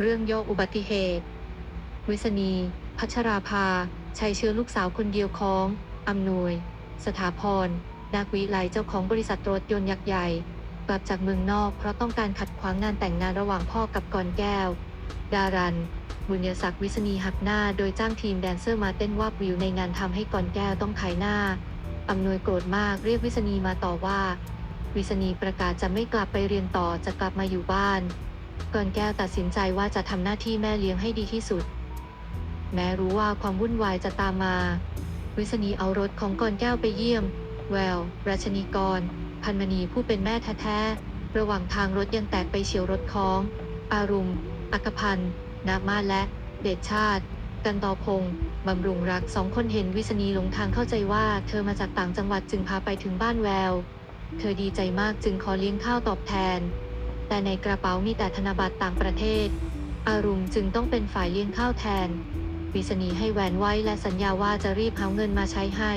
เรื่องโยกอุบัติเหตุ วิษณี พัชราภา ชัยเชื้อลูกสาวคนเดียวของอำนวย สถาพร นาควิไลเจ้าของบริษัทรถยนต์ยักษ์ใหญ่ กลับจากเมืองนอกเพราะต้องการขัดขวางงานแต่งงานระหว่างพ่อกับกรแก้ว ดารัน บุญยศักดิ์วิษณีหักหน้าโดยจ้างทีมแดนเซอร์มาเต้นวาบวิวในงานทำให้กรแก้วต้องขายหน้าอำนวยโกรธมากเรียกวิษณีมาต่อว่า วิษณีประกาศจะไม่กลับไปเรียนต่อจะกลับมาอยู่บ้าน ก่อนแก้วตัดสินใจว่าจะทำหน้าที่แม่เลี้ยงให้ดีที่สุด แม้รู้ว่าความวุ่นวายจะตามมา วิษณีเอารถของกอนแก้วไปเยี่ยม แวว ราชนีกร พันมณีผู้เป็นแม่แท้ๆ ระหว่างทางรถยังแตกไปเฉียวรถของ อารุม อักพันธ์นามาและ เดชชาติ กันตอพงบำรุงรักสองคนเห็นวิษณีหลงทางเข้าใจว่า เธอมาจากต่างจังหวัดจึงพาไปถึงบ้านแวว เธอดีใจมากจึงขอเลี้ยงข้าวตอบแทน แต่ในกระเป๋ามีแต่ธนบัตรต่างประเทศ อารุมจึงต้องเป็นฝ่ายเลี้ยงข้าวแทน วิษณีให้แหวนไว้และสัญญาว่าจะรีบหาเงินมาใช้ให้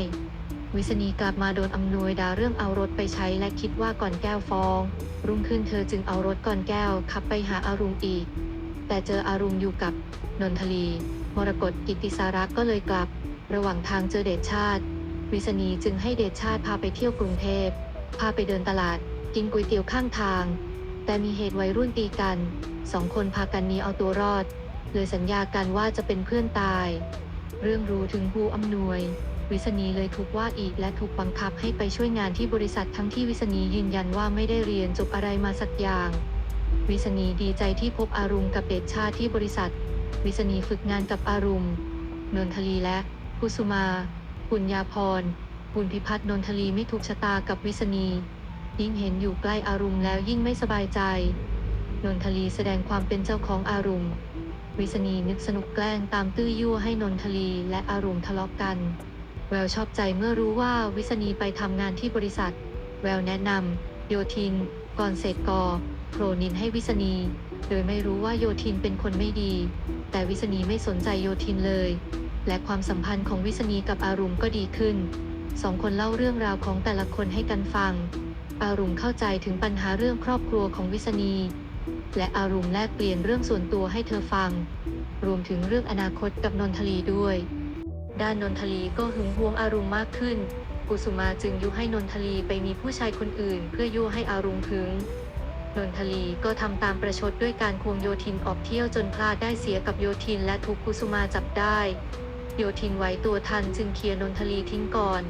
วิษณีกลับมาโดนอำนวยด่าเรื่องเอารถไปใช้และคิดว่าก่อนแก้วฟ้อง รุ่งขึ้นเธอจึงเอารถก่อนแก้วขับไปหาอารุมอีก แต่เจออารุมอยู่กับนนทลี มรกตกิติสารักก็เลยกลับ ระหว่างทางเจอเดชชาติ วิษณีจึงให้เดชชาติพาไปเที่ยวกรุงเทพพาไปเดินตลาด กินก๋วยเตี๋ยวข้างทาง แต่มีเหตุวัยรุ่นตีกัน สองคนพากันหนีเอาตัวรอด เลยสัญญากันว่าจะเป็นเพื่อนตาย เรื่องรู้ถึงผู้อำนวย วิษณีเลยถูกว่าอีกและถูกบังคับให้ไปช่วยงานที่บริษัททั้งที่วิษณียืนยันว่าไม่ได้เรียนจบอะไรมาสักอย่าง วิษณีดีใจที่พบอารุมกับเดชชาที่บริษัท วิษณีฝึกงานกับอารุมนนทลีและกุสุมา ปุญญาพรบุญพิพัฒน์นนทลีไม่ถูกชะตากับวิษณี ยิ่งเห็นอยู่ใกล้อารุมแล้วยิ่งไม่สบายใจ นนทลีแสดงความเป็นเจ้าของอารุม วิษณีนึกสนุกแกล้งตามตื้อยั่วให้นนทลีและอารุมทะเลาะกกัน แววชอบใจเมื่อรู้ว่าวิษณีไปทำงานที่บริษัท แววแนะนำโยทินกรเศษกอโผรนินให้วิษณี โดยไม่รู้ว่าโยทินเป็นคนไม่ดี แต่วิษณีไม่สนใจโยทินเลย และความสัมพันธ์ของวิษณีกับอารุมก็ดีขึ้น สองคนเล่าเรื่องราวของแต่ละคนให้กันฟัง อารุมเข้าใจถึงปัญหาเรื่องครอบครัวของวิษณี และอารุมแลกเปลี่ยนเรื่องส่วนตัวให้เธอฟัง รวมถึงเรื่องอนาคตกับนนทลีด้วย ด้านนนทลีก็หึงหวงอารุมมากขึ้น กุสุมาจึงยุให้นนทลีไปมีผู้ชายคนอื่น เพื่อยั่วให้อารุมหึงนนทลีก็ทำตามประชดด้วยการควงโยทินออกเที่ยวจนพลาดได้เสียกับโยทินและถูกกุสุมาจับได้ โยทินไว้ตัวทันจึงเคลียร์นนทลีทิ้งก่อน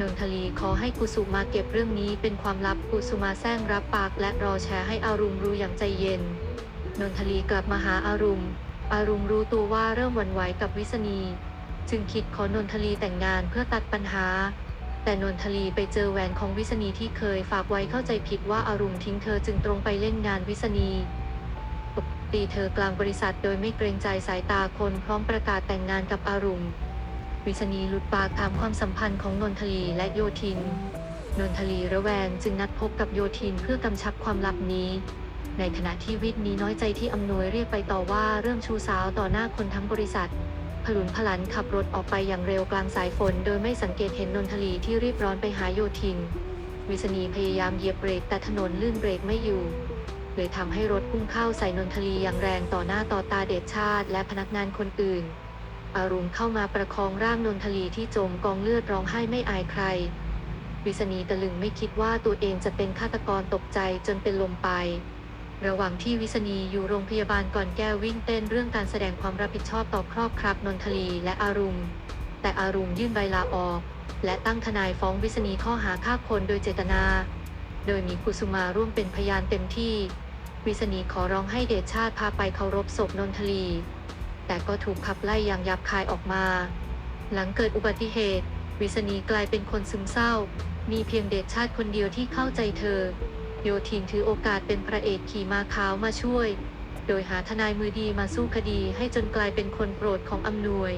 นนทลีขอให้กุสุมาเก็บเรื่องนี้เป็นความลับกุสุมาแซงรับปากและรอแชร์ให้อารุมรู้อย่างใจเย็น นนทลีกลับมาหาอารุม อารุมรู้ตัวว่าเริ่มหวั่นไหวกับวิษณี จึงคิดขอนนทลีแต่งงานเพื่อตัดปัญหา แต่นนทลีไปเจอแหวนของวิษณีที่เคยฝากไว้เข้าใจผิดว่าอารุมทิ้งเธอจึงตรงไปเล่นงานวิษณีตบตีเธอกลางบริษัทโดยไม่เกรงใจสายตาคนพร้อมประกาศแต่งงานกับอารุม วิษณีหลุดปากถามความสัมพันธ์ของนนทลีและโยทิน นนทลีระแวงจึงนัดพบกับโยทินเพื่อกำชับความลับนี้ ในขณะที่วิทย์นี้น้อยใจที่อำนวยเรียกไปต่อว่าเรื่องชูสาวต่อหน้าคนทั้งบริษัทพลุนพลันขับรถออกไปอย่างเร็วกลางสายฝน โดยไม่สังเกตเห็นนนทลีที่รีบร้อนไปหาโยทิน วิษณีพยายามเหยียบเบรกแต่ถนนลื่นเบรกไม่อยู่เลยทำให้รถพุ่งเข้าใส่นนทลีอย่างแรงต่อหน้าต่อตาเดชชาติ และพนักงานคนอื่น อารุมเข้ามาประคองร่างนนทลีที่จมกองเลือดร้องไห้ไม่อายใคร วิษณีตะลึงไม่คิดว่าตัวเองจะเป็นฆาตกรตกใจจนเป็นลมไประหว่างที่วิษณีอยู่โรงพยาบาลก่อนแก้ววิ่งเต้นเรื่องการแสดงความรับผิดชอบต่อครอบครับนนทลีและอารุม แต่อารุมยื่นใบลาออก และตั้งทนายฟ้องวิษณีข้อหาฆ่าคนโดยเจตนา โดยมีกุสุมาร่วมเป็นพยานเต็มที่ วิษณีขอร้องให้เดชชาติพาไปเคารพศพนนทลี แต่ก็ถูกขับไล่อย่างหยับคายออกมา หลังเกิดอุบัติเหตุ วิษณีกลายเป็นคนซึมเศร้า มีเพียงเดชชาติคนเดียวที่เข้าใจเธอ โยทินถือโอกาสเป็นพระเอกขี่ม้าขาวมาช่วย โดยหาทนายมือดีมาสู้คดีให้จนกลายเป็นคนโปรดของอำนวย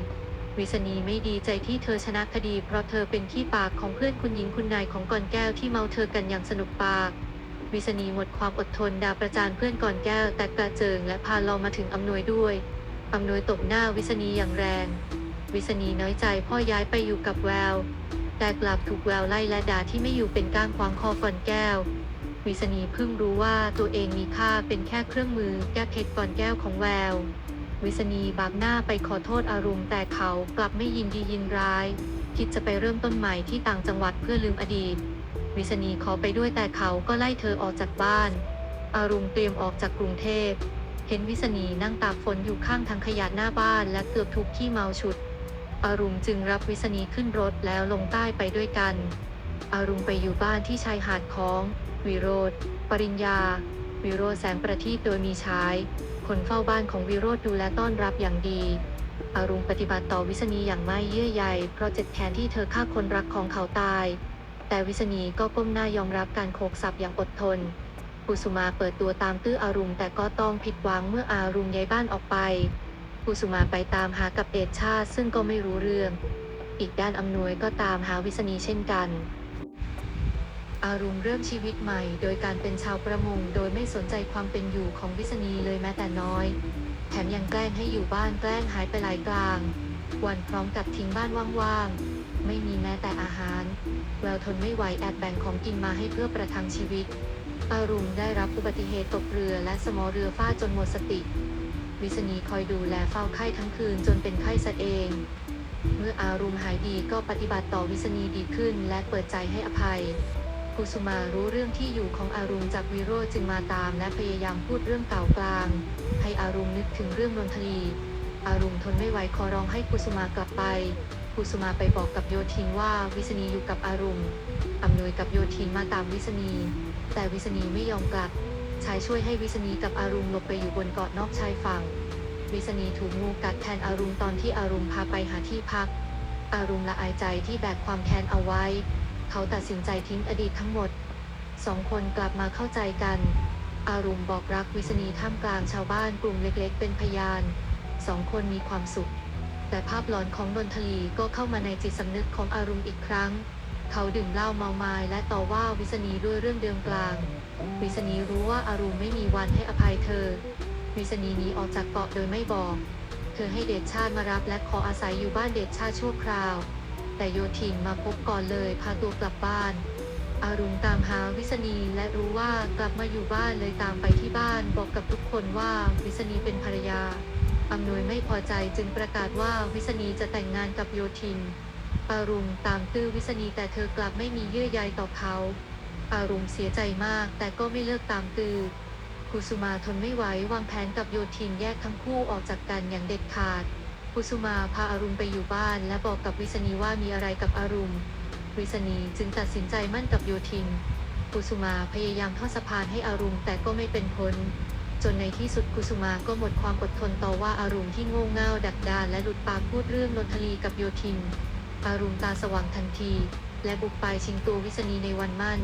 วิษณีไม่ดีใจที่เธอชนะคดี เพราะเธอเป็นที่ปากของเพื่อนคุณหญิงคุณนายของก่อนแก้วที่เมาเธอกันอย่างสนุกปากวิษณีหมดความอดทนด่าประจานเพื่อนก่อนแก้วแต่กระเจิงและพาเรามาถึงอำนวยด้วย อำนวยตบหน้าวิษณีอย่างแรง วิษณีน้อยใจพ่อย้ายไปอยู่กับแวว แต่กลับถูกแววไล่และด่าที่ไม่อยู่เป็นก้างขวางคอก่อนแก้ว วิษณีเพิ่งรู้ว่าตัวเองมีค่าเป็นแค่เครื่องมือแก้เพชรก่อนแก้วของแวว วิษณีบากหน้าไปขอโทษอารุมแต่เขากลับไม่ยินดียินร้าย คิดจะไปเริ่มต้นใหม่ที่ต่างจังหวัดเพื่อลืมอดีต วิษณีขอไปด้วยแต่เขาก็ไล่เธอออกจากบ้าน อารุมเตรียมออกจากกรุงเทพ เห็นวิษณีนั่งตากฝนอยู่ข้างทางขยะหน้าบ้านและเกือบทุกที่เมาฉุด อารุมจึงรับวิษณีขึ้นรถแล้วลงใต้ไปด้วยกัน อารุมไปอยู่บ้านที่ชายหาดของ วิโรธปริญญา วิโรธแสงประทีปโดยมีชายคนเฝ้าบ้านของวิโรธดูแลต้อนรับอย่างดี อารุมปฏิบัติต่อวิษณีอย่างไม่เยื่อใยเพราะเจ็บแค้นที่เธอฆ่าคนรักของเขาตาย แต่วิษณีก็ก้มหน้ายอมรับการโขกสับอย่างอดทน กุสุมาเปิดตัวตามตื้ออารุมแต่ก็ต้องผิดหวังเมื่ออารุมย้ายบ้านออกไป กุสุมาไปตามหากับเดชชาซึ่งก็ไม่รู้เรื่อง อีกด้านอำนวยก็ตามหาวิษณีเช่นกัน อารุมเริ่มชีวิตใหม่ โดยการเป็นชาวประมงโดยไม่สนใจความเป็นอยู่ของวิษณีเลยแม้แต่น้อย แถมยังแกล้งให้อยู่บ้านแกล้งหายไปหลายกลาง วันพร้อมกับทิ้งบ้านว่างๆไม่มีแม้แต่อาหาร แววทนไม่ไหวแอบแบ่งของกินมาให้เพื่อประทังชีวิต อารุมได้รับอุบัติเหตุตกเรือและสมอเรือฟาดจนหมดสติ วิษณีคอยดูแลเฝ้าไข้ทั้งคืนจนเป็นไข้ซะเอง เมื่ออารุมหายดีก็ปฏิบัติต่อวิษณีดีขึ้นและเปิดใจให้อภัยกุสุมารู้เรื่องที่อยู่ของอารุมจากวิโรจน์จึงมาตามและพยายามพูดเรื่องเก่ากลาง ให้อารุมนึกถึงเรื่องนนทลีอารุมทนไม่ไหวขอร้องให้กุสุมากลับไป กุสุมาไปบอกกับโยทินว่าวิษณีอยู่กับอารุมอำนวยกับโยทินมาตามวิษณี แต่วิษณีไม่ยอมกลับ ชายช่วยให้วิษณีกับอารุมหลบไปอยู่บนเกาะนอกชายฝั่ง วิษณีถูกงูกัดแทนอารุมตอนที่อารุมพาไปหาที่พัก อารุมละอายใจที่แบกความแค้นเอาไว้ เขาตัดสินใจทิ้งอดีตทั้งหมด สองคนกลับมาเข้าใจกัน อารุมบอกรักวิษณีท่ามกลางชาวบ้านกลุ่มเล็กๆ เป็นพยาน สองคนมีความสุข แต่ภาพหลอนของดนทลีก็เข้ามาในจิตสำนึกของอารุมอีกครั้ง เขาดื่มเหล้าเมาไม้และต่อว่าวิษณีด้วยเรื่องเดิมกลาง วิษณีรู้ว่าอารุมไม่มีวันให้อภัยเธอ วิษณีหนีออกจากเกาะโดยไม่บอก เธอให้เดชชาติมารับและขออาศัยอยู่บ้านเดชชาติชั่วคราว แต่โยทินมาพบก่อนเลยพาตัวกลับบ้าน อารุณตามหาวิษณีและรู้ว่ากลับมาอยู่บ้านเลยตามไปที่บ้านบอกกับทุกคนว่าวิษณีเป็นภรรยา อำนวยไม่พอใจจึงประกาศว่าวิษณีจะแต่งงานกับโยทินอารุณตามตื้อวิษณีแต่เธอกลับไม่มีเยื่อใยต่อเขาอารุณเสียใจมากแต่ก็ไม่เลิกตามตื้อกุสุมาทนไม่ไหววางแผนกับโยทินแยกทั้งคู่ออกจากกันอย่างเด็ดขาด กุสุมาพาอารุณไปอยู่บ้านและบอกกับวิษณีว่ามีอะไรกับอารุณวิษณีจึงตัดสินใจมั่นกับโยทิน กุสุมาพยายามทอดสะพานให้อารุณแต่ก็ไม่เป็นผล จนในที่สุดกุสุมาก็หมดความอดทนต่อว่าอารุณที่โง่เง่าดักดานและหลุดปากพูดเรื่องนนทลีกับโยทิน อารุณตาสว่างทันที และบุกไปชิงตัววิษณีในวันมั่น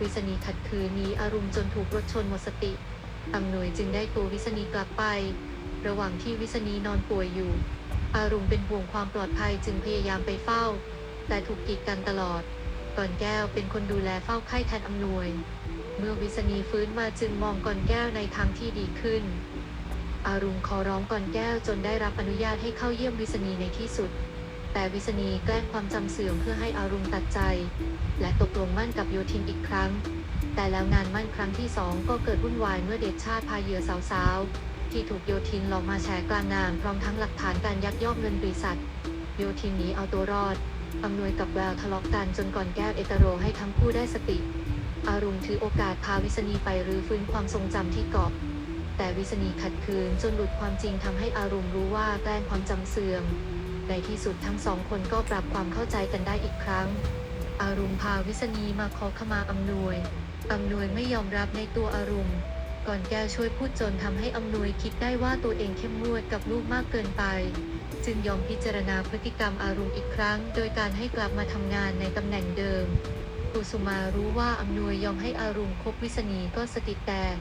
วิษณีขัดขืนหนีอารุณจนถูกรถชนหมดสติอำนวยจึงได้ตัววิษณีกลับไป ระหว่างที่วิษณีนอนป่วยอยู่ อารุณเป็นห่วงความปลอดภัยจึงพยายามไปเฝ้า แต่ถูกกีดกันตลอด ก่อนแก้วเป็นคนดูแลเฝ้าไข้แทนอำนวย เมื่อวิษณีฟื้นมาจึงมองก่อนแก้วในทางที่ดีขึ้น อารุณขอร้องก่อนแก้วจนได้รับอนุญาตให้เข้าเยี่ยมวิษณีในที่สุด แต่วิษณีแกล้งความจำเสื่อมเพื่อให้อารุณตัดใจ และตกลงมั่นกับโยทินอีกครั้ง แต่แล้วงานมั่นครั้งที่สองก็เกิดวุ่นวายเมื่อเดชชาติพาเหยื่อสาวๆ ที่ถูกโยทินหลอกมาแฉกลางงานพร้อมทั้งหลักฐานการยักยอกเงินบริษัท โยทินหนีเอาตัวรอด อำนวยกับแววทะเลาะกันจนก่อนแก้วเอตโรให้ทั้งคู่ได้สติ อารุณถือโอกาสพาวิษณีไปรื้อฟื้นความทรงจำที่เกาะแต่วิษณีขัดขืนจนหลุดความจริงทำให้อารุณรู้ว่าแกล้งความจำเสื่อม ในที่สุดทั้งสองคนก็ปรับความเข้าใจกันได้อีกครั้ง อารุณพาวิษณีมาขอขมาอำนวยอำนวยไม่ยอมรับในตัวอารุณ ก่อนแกช่วยพูดจนทำให้อำนวยคิดได้ว่าตัวเองเข้มงวดกับลูกมากเกินไป จึงยอมพิจารณาพฤติกรรมอารุณอีกครั้ง โดยการให้กลับมาทำงานในตำแหน่งเดิมกุสุมารู้ว่าอำนวยยอมให้อารุณคบวิษณีก็สติแตก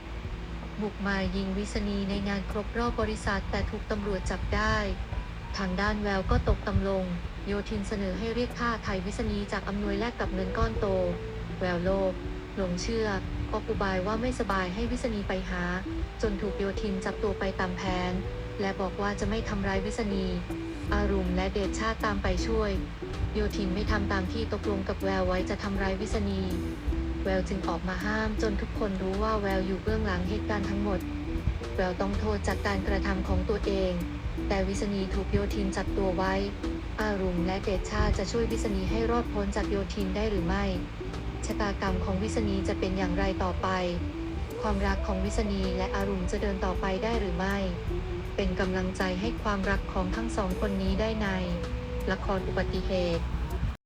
บุกมายิงวิษณีในงานครบรอบบริษัทแต่ถูกตำรวจจับได้ ทางด้านแววก็ตกตำลง โยทินเสนอให้เรียกค่าไถ่วิษณีจากอำนวยแลกกับเงินก้อนโต แววโลภหลงเชื่อ ออกอุบายว่าไม่สบายให้วิษณีไปหา จนถูกโยทินจับตัวไปตามแผน และบอกว่าจะไม่ทำร้ายวิษณี อารุมและเดชชาติตามไปช่วย โยทินไม่ทำตามที่ตกลงกับแววไว้จะทำร้ายวิษณี แววจึงออกมาห้ามจนทุกคนรู้ว่าแววอยู่เบื้องหลังเหตุการณ์ทั้งหมด แววต้องโทษจากการกระทำของตัวเอง แต่วิษณีถูกโยทินจับตัวไว้ อารุณและเดชชาติจะช่วยวิษณีให้รอดพ้นจากโยทินได้หรือไม่ ชะตากรรมของวิษณีจะเป็นอย่างไรต่อไป ความรักของวิษณีและอารุณจะเดินต่อไปได้หรือไม่ เป็นกำลังใจให้ความรักของทั้งสองคนนี้ได้ใน ละครอุบัติเหตุ